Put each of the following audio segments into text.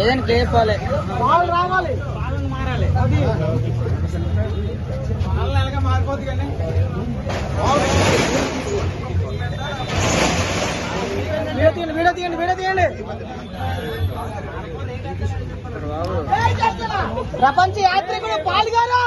ఏదైనా కేపాలి వాళ్ళు రావాలి. అది. వీడియో తీయండి వీడియో తీయండి వీడియో తీయండి. ప్రపంచ యాత్రికుడు పాల్గొరు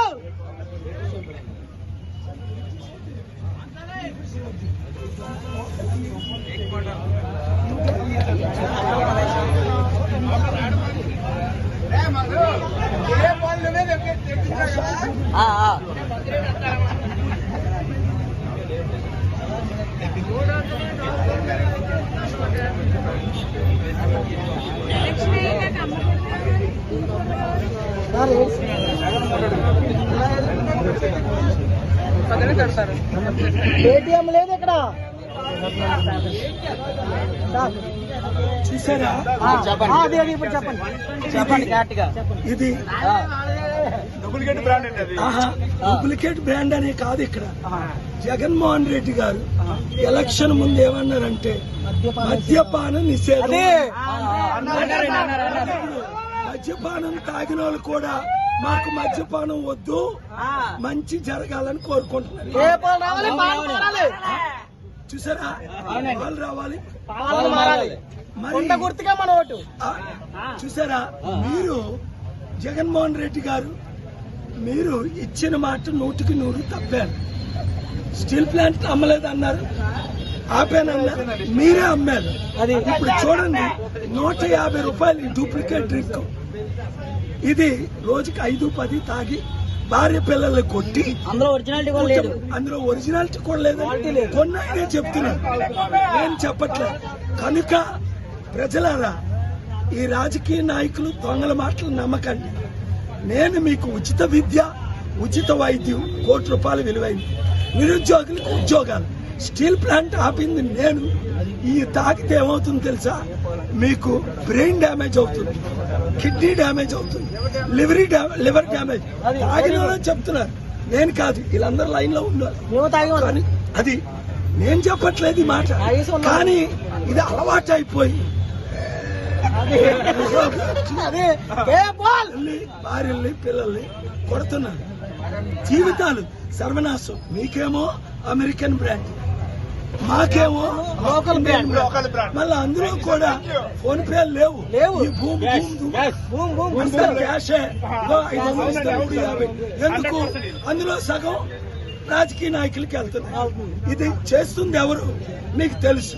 ఏటీఎం లేదు ఇక్కడ. చూసారా? అదే ఇప్పుడు చెప్పండి. చెప్పండి ఇది డూప్లికేట్ బ్రాండ్ అనే కాదు ఇక్కడ. జగన్మోహన్ రెడ్డి గారు ఎలక్షన్ ముందు ఏమన్నారంటే మద్యపాన నిషేధం. మద్యపానం తాగిన వాళ్ళు కూడా మాకు మద్యపానం వద్దు మంచి జరగాలని కోరుకుంటున్నారు. చూసారా? వాళ్ళు రావాలి. మరి గుర్తుగా మన ఓటు. ఆ, చూసారా? మీరు జగన్మోహన్ రెడ్డి గారు మీరు ఇచ్చిన మాట నూటికి నూరు తప్పారు. స్టీల్ ప్లాంట్ అమ్మలేదు అన్నారు. ఆపానన్నారు మీరే అమ్మారు. అది ఇప్పుడు చూడండి నూట యాభై రూపాయలు ఈ డూప్లికేట్ డ్రింక్. ఇది రోజుకి ఐదు పది తాగి భార్య పిల్లల్ని కొట్టి అందులో ఒరిజినాలిటీ కూడా లేదు. అందులో ఒరిజినాలిటీ కూడా లేదు. కొన్ని ఆయనే చెప్తున్నాను నేను చెప్పట్లేదు. కనుక ప్రజలారా ఈ రాజకీయ నాయకులు దొంగల మాటలు నమ్మకండి. నేను మీకు ఉచిత విద్య ఉచిత వైద్యం కోటి రూపాయలు విలువైంది. నిరుద్యోగులకు ఉద్యోగాలు. స్టీల్ ప్లాంట్ ఆపింది నేను. ఈ తాకితే ఏమవుతుందో తెలుసా? మీకు బ్రెయిన్ డ్యామేజ్ అవుతుంది. కిడ్నీ డ్యామేజ్ అవుతుంది. లివరీ లివర్ డ్యామేజ్. తాగిన చెప్తున్నారు. నేను కాదు వీళ్ళందరూ లైన్లో. కానీ అది నేను చెప్పట్లేదు ఈ మాట. కానీ ఇది అలవాటు అయిపోయి భార్యల్ని పిల్లల్ని కొడుతున్నారు. జీవితాలు సర్వనాశం. మీకేమో అమెరికన్ బ్రాండ్. మాకేమో లోకల్ బ్రాండ్. మళ్ళీ అందులో కూడా ఫోన్ పే లేవు. లేవు. ఈ భూమి క్యాషే. ఎందుకు? అందులో సగం రాజకీయ నాయకులకి వెళ్తున్నాయి. ఇది చేస్తుంది ఎవరు? మీకు తెలుసు.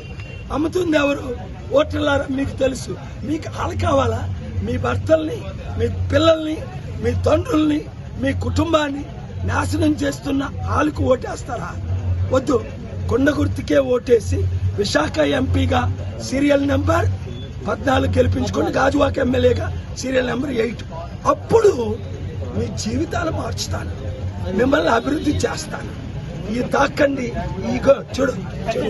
అమ్ముతుంది ఎవరు? ఓటర్లారా మీకు తెలుసు. మీకు వాళ్ళు కావాలా? మీ భర్తల్ని మీ పిల్లల్ని మీ తండ్రుల్ని మీ కుటుంబాన్ని నాశనం చేస్తున్న వాళ్ళకు ఓటేస్తారా? వద్దు. కొండ గుర్తుకే ఓటేసి విశాఖ ఎంపీగా సీరియల్ నెంబర్ పద్నాలుగు గెలిపించుకొని గాజువాక ఎమ్మెల్యేగా సీరియల్ నెంబర్ ఎయిట్. అప్పుడు మీ జీవితాలు మార్చుతాను. మిమ్మల్ని అభివృద్ధి చేస్తాను. ఈ తాకండి. ఈగో చూడు చూడు.